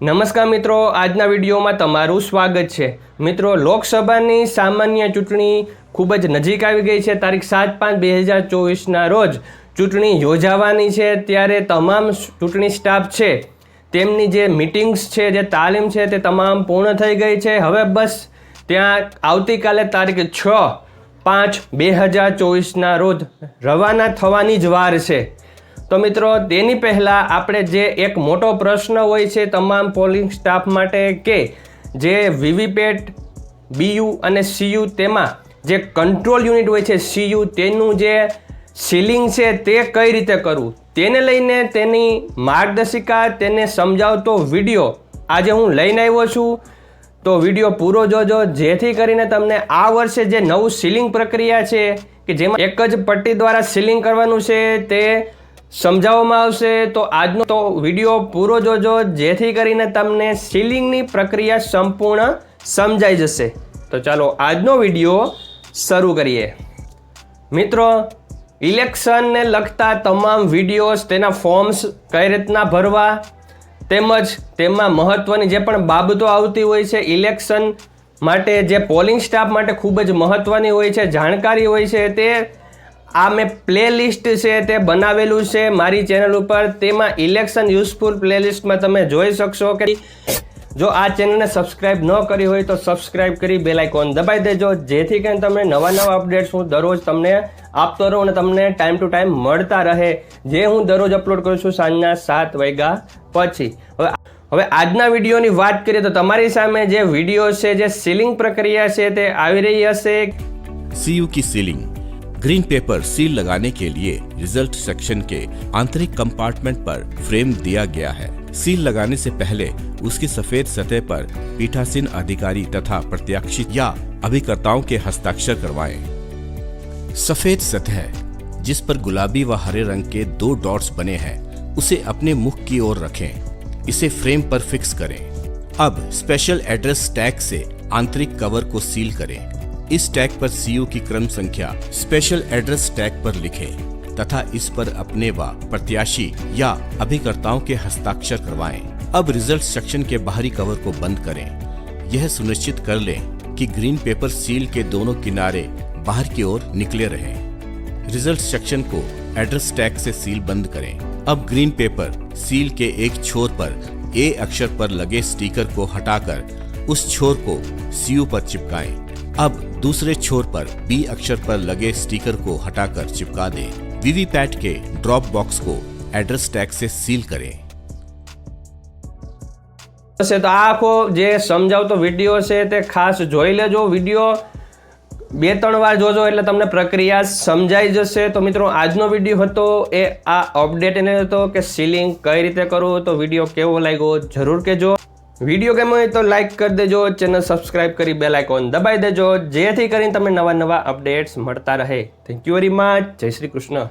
નમસ્કાર મિત્રો, આજના વિડીયોમાં તમારું સ્વાગત છે. મિત્રો, લોકસભાની સામાન્ય ચૂંટણી ખૂબ જ નજીક આવી ગઈ છે. તારીખ સાત પાંચ બે હજાર ચોવીસના રોજ ચૂંટણી યોજાવાની છે. ત્યારે તમામ ચૂંટણી સ્ટાફ છે. તેમની જે મિટિંગ્સ છે, જે તાલીમ છે, તે તમામ પૂર્ણ થઈ ગઈ છે. હવે બસ ત્યાં આવતીકાલે તારીખ છ પાંચ બે હજાર ચોવીસના રોજ રવાના થવાની જ વાર છે. તો મિત્રો, તેની પહેલાં આપણે જે એક મોટો પ્રશ્ન હોય છે તમામ પોલિંગ સ્ટાફ માટે કે જે વીવીપેટ, બીયુ અને સીયુ તેમાં જે કંટ્રોલ યુનિટ હોય છે, સીયુ તેનું જે સીલિંગ છે તે કઈ રીતે કરવું? તેને લઈને તેની માર્ગદર્શિકા, તેને સમજાવતો વીડિયો આજે હું લઈને આવ્યો છું. તો વીડિયો પૂરો જોજો, જેથી કરીને તમને આ વર્ષે જે નવું સીલિંગ પ્રક્રિયા છે, કે જેમાં એક જ પટ્ટી દ્વારા સીલિંગ કરવાનું છે, તે સમજાવવામાં આવશે તો આજનો તો વીડિયો પૂરો જોજો, જેથી કરીને તમને સીલિંગની પ્રક્રિયા સંપૂર્ણ સમજાઈ જશે. તો ચાલો આજનો વીડિયો શરૂ કરીએ. મિત્રો, ઇલેક્શનને લગતા તમામ વિડીયોઝ તેના ફોર્મ્સ કઈ રીતના ભરવા, તેમજ તેમાં મહત્ત્વની જે પણ બાબતો આવતી હોય છે, ઇલેક્શન માટે જે પોલિંગ સ્ટાફ માટે ખૂબ જ મહત્ત્વની હોય છે, જાણકારી હોય છે, તે આ મેં પ્લેલિસ્ટ છે તે બનાવેલું છે મારી ચેનલ ઉપર. તેમાં ઇલેક્શન યુઝફુલ પ્લેલિસ્ટમાં તમે જોઈ શકશો કે જો આ ચેનલને સબસ્ક્રાઇબ ન કરી હોય તો સબસ્ક્રાઇબ કરી બેલ આઇકોન દબાવી દેજો. જેથી કરીને તમને નવા નવા અપડેટ્સ હું દરરોજ તમને આપતો રહું અને તમને ટાઈમ ટુ ટાઈમ મળતા રહે. જે હું દરરોજ અપલોડ કરું છું સાંજના સાત વાગ્યા પછી. હવે હવે આજના વિડીયોની વાત કરીએ તો તમારી સામે જે વીડિયો છે, જે સીલિંગ પ્રક્રિયા છે તે આવી રહી હશે. સી યુ કી સીલિંગ ग्रीन पेपर सील लगाने के लिए रिज़ल्ट सेक्शन के आंतरिक कंपार्टमेंट पर फ्रेम दिया गया है। सील लगाने से पहले उसकी सफ़ेद सतह पर पीठासीन अधिकारी तथा प्रत्याशी या अभिकर्ताओं के हस्ताक्षर करवाएँ। सफ़ेद सतह, जिस पर गुलाबी व हरे रंग के दो डॉट्स बने हैं, उसे अपने मुख की ओर रखें। इसे फ्रेम पर फिक्स करें। अब स्पेशल एड्रेस टैग से आंतरिक कवर को सील करें। इस टैग पर सीयू की क्रम संख्या स्पेशल एड्रेस टैग पर लिखें, तथा इस पर अपने व प्रत्याशी या अभिकर्ताओं के हस्ताक्षर करवाएँ। अब रिज़ल्ट सेक्शन के बाहरी कवर को बंद करें। यह सुनिश्चित कर लें कि ग्रीन पेपर सील के दोनों किनारे बाहर की ओर निकले रहें। रिज़ल्ट सेक्शन को एड्रेस टैग से सील बंद करें। अब ग्रीन पेपर सील के एक छोर पर ए अक्षर पर लगे स्टिकर को हटाकर उस छोर को सीयू पर चिपकाएँ। अब दूसरे छोर पर बी अक्षर पर लगे स्टिकर को हटाकर चिपका दें वीवीपैट के ड्रॉप बॉक्स को एड्रेस टैग से सील करें હશે તો આ આખો જે સમજાવતો વિડીયો છે તે ખાસ જોઈ લેજો વિડીયો બે ત્રણ વાર જોજો એટલે તમને પ્રક્રિયા સમજાઈ જશે તો મિત્રો આજનો વિડીયો હતો એ આ અપડેટ એને હતો કે સીલિંગ કઈ રીતે કરવું તો વિડીયો કેવો લાગ્યો જરૂર કહેજો વીડિયો ગમ્યો હોય તો લાઈક કરી દેજો ચેનલ સબસ્ક્રાઇબ કરી બેલ આઇકોન દબાઈ દેજો, જેથી કરીને તમને નવા નવા અપડેટ્સ મળતા રહે. થેન્ક યુ વેરી મચ જય શ્રી કૃષ્ણ.